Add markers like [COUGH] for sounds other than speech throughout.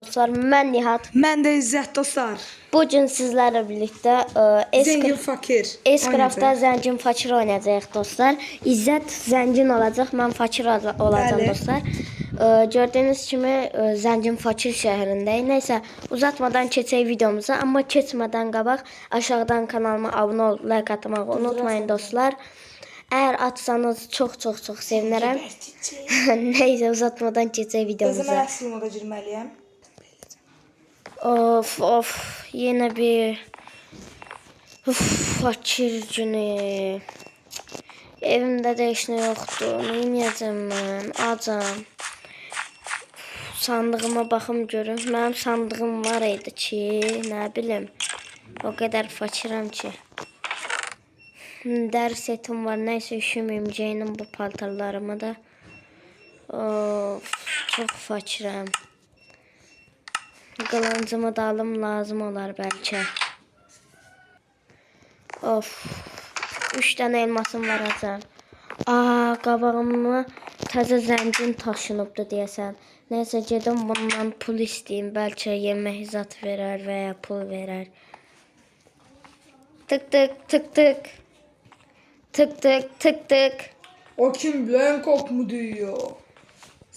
Dostlar mən Nihat. Mən də İzzət dostlar. Bu gün sizlərlə birlikdə e, Zengin Escra- fakir. Escraft'da zəncin fakir oynayacağıq dostlar. İzzət zəncin olacaq, mən fakir ola- olacağam Bəli. dostlar. E, gördüyünüz kimi e, zəncin fakir şəhərindəyik. Nəysə, uzatmadan keçək videomuza, amma keçmədən qabaq aşağıdan kanalıma abunə ol, like atmağı unutmayın dostlar. Əgər atsanız çox-çox çox sevinərəm. [LAUGHS] Nəysə, uzatmadan keçək videomuza. əsl moda girməliyəm. Of of yine bir Uf. Evimdə də heç nə yoxdur. Nə edəcəm mən? Acam. Sandığıma baxım görüm. Mənim sandığım var idi ki, nə bilim. O qədər fakirəm ki. Dəri setim var. Nəysə üşüməyim geyinim bu paltarlarımı da. Of, çox fakirəm. Qılıncımı da alım lazım olar bəlkə. Of. 3 dənə elmasım var azam. Aa, qabağıma təzə zəncin taşınıbdı deyəsən. Nəysə gedim bundan pul istəyim. Bəlkə yemək zat verər və ya pul verər. Tık tık tık tık. Tık tık tık tık. O kim Blankok mu diyor?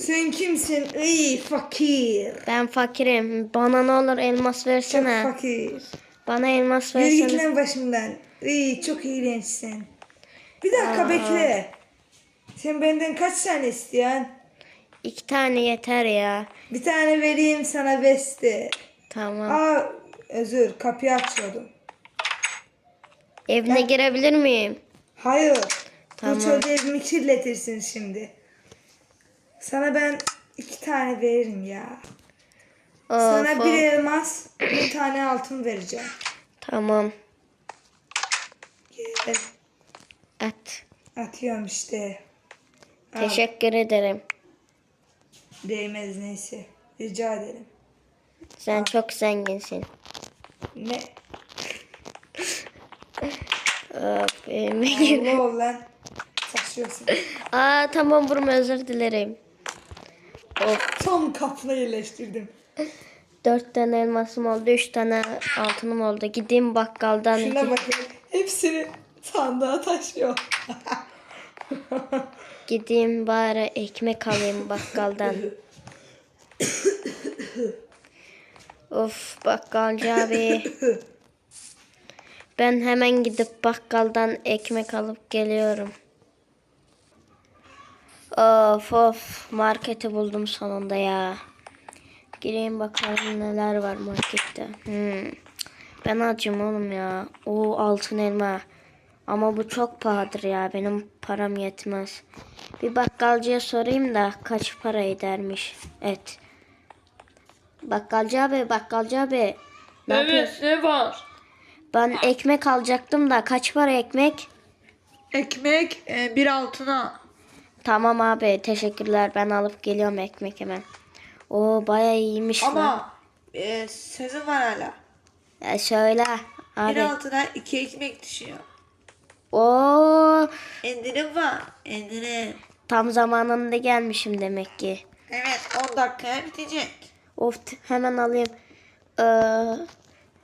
Sen kimsin? Ey fakir. Ben fakirim. Bana ne olur elmas Çok versene. fakir. Bana elmas Yürü git versene. lan başımdan. Ey çok iğrençsin. Bir dakika bekle. Sen benden kaç tane isteyen? İki tane yeter ya. Bir tane vereyim sana beste. Tamam. Aa özür kapıyı açıyordum. Evine girebilir miyim? Hayır. Tamam. Bu çocuğu evimi kirletirsin şimdi. Sana ben iki tane veririm ya. Of, Sana bir elmas, bir tane altın vereceğim. Tamam. Gel. At. Atıyorum işte. Al. Teşekkür ederim. Değmez neyse. Rica ederim. Sen çok zenginsin. Ne? Of, evime gir. Allah ol lan. Saçıyorsun. Aa tamam vurma özür dilerim. Of. Tam kapına yerleştirdim. Dört tane elmasım oldu. Üç tane altınım oldu. Gideyim bakkaldan. Şuna bakın. Hepsini sandığa taşıyor. [LAUGHS] Gideyim bari ekmek alayım bakkaldan. of bakkalcı abi. Ben hemen gidip bakkaldan ekmek alıp geliyorum. Of of marketi buldum sonunda ya. Gireyim bakalım neler var markette. Hmm. Ben acım oğlum ya. O altın elma. Ama bu çok pahalıdır ya. Benim param yetmez. Bir bakkalcıya sorayım da kaç para edermiş et. Bakkalcı abi, bakkalcı abi. Ne yapıyorsun? ne var? Ben ekmek alacaktım da kaç para ekmek? Ekmek e, bir altına. Tamam abi teşekkürler ben alıp geliyorum ekmek hemen. O baya iyiymiş lan. Ama e, sözüm var hala. Ya şöyle Bir abi. altına iki ekmek düşüyor. O İndirim var. İndirim. tam zamanında gelmişim demek ki. Evet 10 dakikaya bitecek. Of t- hemen alayım. Ee,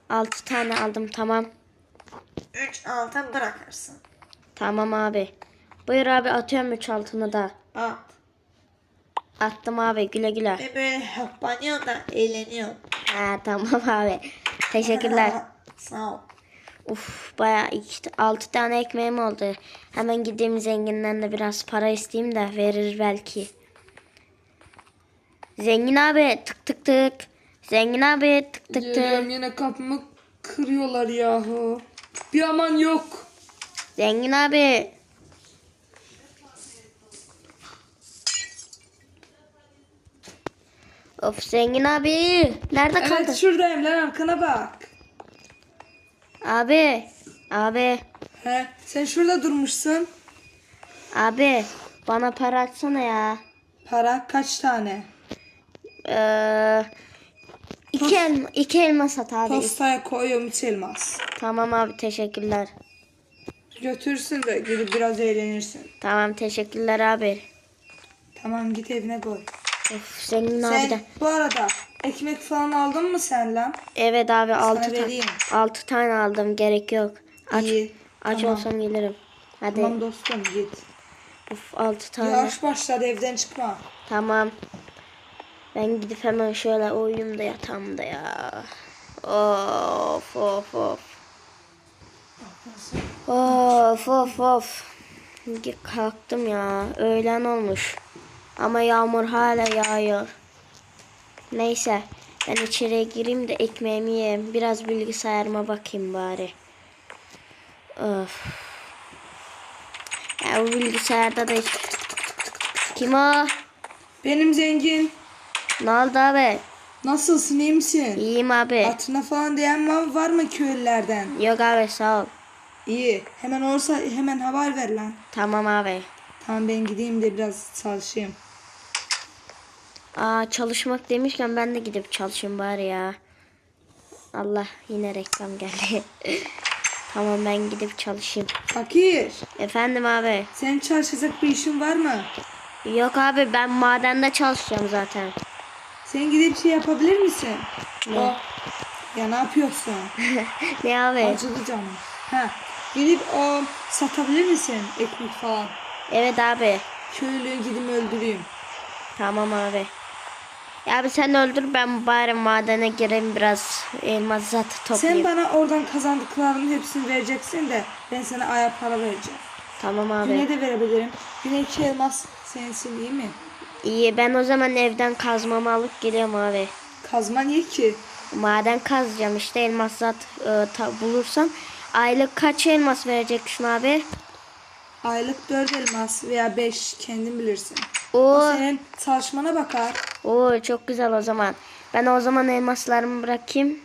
6 tane aldım tamam. 3 altın bırakırsın. Tamam abi. Buyur abi atıyorum 3 altını da. At. Attım abi güle güle. Ve böyle hoppanıyorsun da eğleniyorsun. Ha tamam abi. Teşekkürler. [LAUGHS] Sağ ol. Uf bayağı 6 tane ekmeğim oldu. Hemen gideyim zenginden de biraz para isteyeyim de verir belki. Zengin abi tık tık tık. Zengin abi tık tık tık. Geliyorum yine kapımı kırıyorlar yahu. Bir aman yok. Zengin abi. Of zengin abi. Nerede kaldın? Evet şuradayım lan arkana bak. Abi. Abi. He, sen şurada durmuşsun. Abi. Bana para atsana ya. Para kaç tane? Ee, iki, elma, iki elma sat abi. Postaya koyuyorum üç elmas. Tamam abi teşekkürler. Götürsün de gidip biraz eğlenirsin. Tamam teşekkürler abi. Tamam git evine koy. Of abi Sen de. bu arada Ekmek falan aldın mı sen lan? Evet abi 6 tane vereyim. 6 tane aldım gerek yok. Aç İyi, aç tamam. olsam gelirim. Hadi. Tamam dostum git. Uf 6 tane. Yavaş başladı evden çıkma. Tamam. Ben gidip hemen şöyle uyuyayım da yatağımda ya. Of of of. Of of of. Kalktım ya. Öğlen olmuş. Ama yağmur hala yağıyor. Neyse. Ben içeriye gireyim de ekmeğimi yiyeyim. Biraz bilgisayarıma bakayım bari. Of. Ya bu bilgisayarda da hiç... Kim o? Benim zengin. Ne oldu abi? Nasılsın iyi misin? İyiyim abi. Atına falan diyen var, var mı köylülerden? Yok abi sağ ol. İyi. Hemen olsa hemen haber ver lan. Tamam abi. Tamam ben gideyim de biraz çalışayım. Aa çalışmak demişken ben de gidip çalışayım bari ya. Allah yine reklam geldi. [LAUGHS] tamam ben gidip çalışayım. Fakir. Efendim abi. Senin çalışacak bir işin var mı? Yok abi ben madende çalışacağım zaten. Sen gidip şey yapabilir misin? Ne? O, ya ne yapıyorsun? [LAUGHS] ne abi? Acılı canım. Ha. Gidip o satabilir misin ekmek falan? Evet abi. Köylüyü gidip öldüreyim. Tamam abi. Ya abi sen öldür ben bari madene gireyim biraz elmas zat Sen toplayayım. bana oradan kazandıklarının hepsini vereceksin de ben sana aya para vereceğim. Tamam abi. Güne de verebilirim. Güne iki elmas sensin iyi mi? İyi ben o zaman evden kazmamı alıp geliyorum abi. Kazman ye ki. Maden kazacağım işte elmas zat e, ta- bulursam. Aylık kaç elmas vereceksin abi? Aylık dört elmas veya beş kendin bilirsin. Oo, O senin çalışmana bakar. oo çok güzel o zaman. Ben o zaman elmaslarımı bırakayım.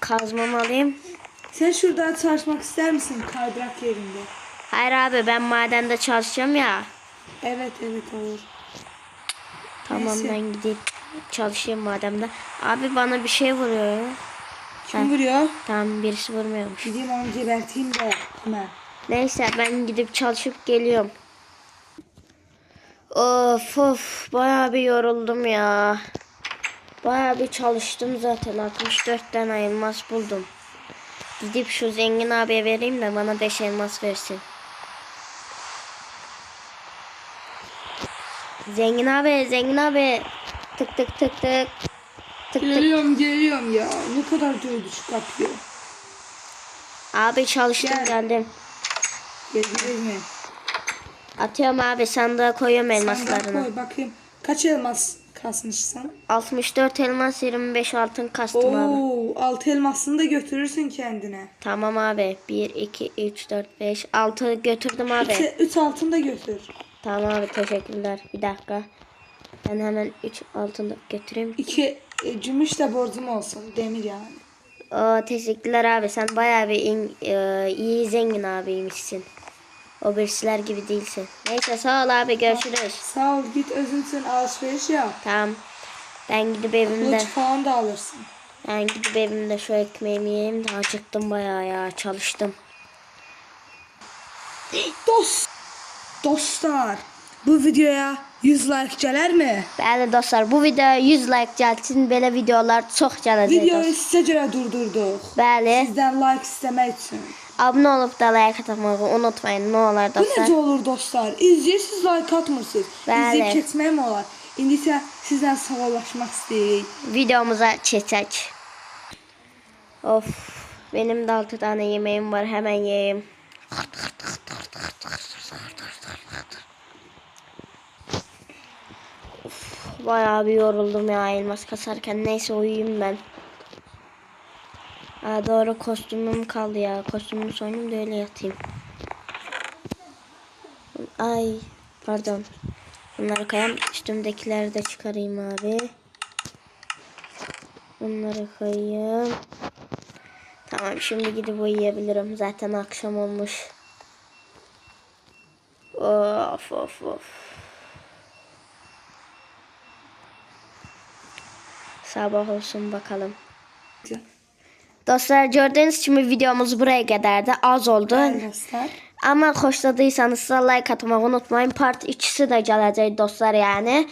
Kazmamı alayım. Sen şurada çalışmak ister misin kaydırak yerinde? Hayır abi ben madende çalışacağım ya. Evet evet olur. Tamam Neyse. ben gidip çalışayım mademde. Abi bana bir şey vuruyor ya. Kim vuruyor? Tamam birisi vurmuyormuş. Gideyim onu geberteyim de hemen. Neyse ben gidip çalışıp geliyorum. Of of bayağı bir yoruldum ya. Bayağı bir çalıştım zaten 64 tane elmas buldum. Gidip şu zengin abiye vereyim de bana 5 elmas versin. Zengin abi, zengin abi. Tık tık tık tık. Tık tık. Geliyorum geliyorum ya. Ne kadar dövdü şu kapıyı. Abi çalıştım Gel. geldim. Geldiniz mi? Atıyorum abi sandığa koyuyorum elmaslarını. koy bakayım. Kaç elmas kasmışsın? 64 elmas 25 altın kastım abi. Oo, altı elmasını da götürürsün kendine. Tamam abi. 1, 2, 3, 4, 5, 6 götürdüm abi. Üç, üç altın da götür. Tamam abi teşekkürler. Bir dakika. Ben hemen 3 altını götüreyim. İki e, gümüş de borcum olsun. Demir yani. Oo, teşekkürler abi. Sen bayağı bir in- e, iyi zengin abiymişsin. O birisiler gibi değilsin. Neyse sağ ol abi görüşürüz. Sağ ol git özünsün alışveriş yap. Tamam. Ben gidip evimde falan da alırsın. ben gidip evimde şu ekmeğimi yiyeyim de acıktım bayağı ya çalıştım. [GASPS] Dost. Dostlar. Bu videoya 100 like gelir mi? Bəli dostlar, bu videoya 100 like gəlsin. Belə videolar çox gələcək Videoyu dostlar. size göre durdurduk. Bəli, Sizden like istemek için. Abunə olub da like atmağı unutmayın. Nə olar Bu dostlar? necə olur dostlar? İzləyirsiniz, like atmırsınız. İzləyib keçmək mi olar? İndi isə sizdən sağollaşmaq istəyirik. Videomuza keçək. Of, benim de 6 tane yemeğim var. Hemen yiyeyim. Of, bayağı bir yoruldum ya elmas kasarken. Neyse uyuyayım ben. Aa, doğru kostümüm kaldı ya. Kostümümü soyunayım da öyle yatayım. Ay pardon. Bunları koyayım. Üstümdekileri de çıkarayım abi. Bunları koyayım. Tamam şimdi gidip uyuyabilirim. Zaten akşam olmuş. Of of of. Sabah olsun bakalım. Dostlar gördüğünüz gibi videomuz buraya kadardı. Az oldu. Dostlar. Ama xoşladıysanızsa like atmayı unutmayın. Part 2'si de gələcək dostlar yani.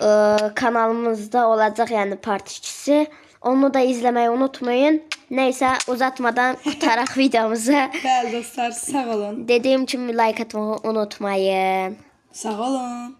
e, kanalımızda olacak yani part 2'si. Onu da izlemeyi unutmayın. Neyse uzatmadan [LAUGHS] kurtarak videomuzu. Bəli dostlar, sağ olun. Dediğim için bir like atmayı unutmayın. Sağ olun.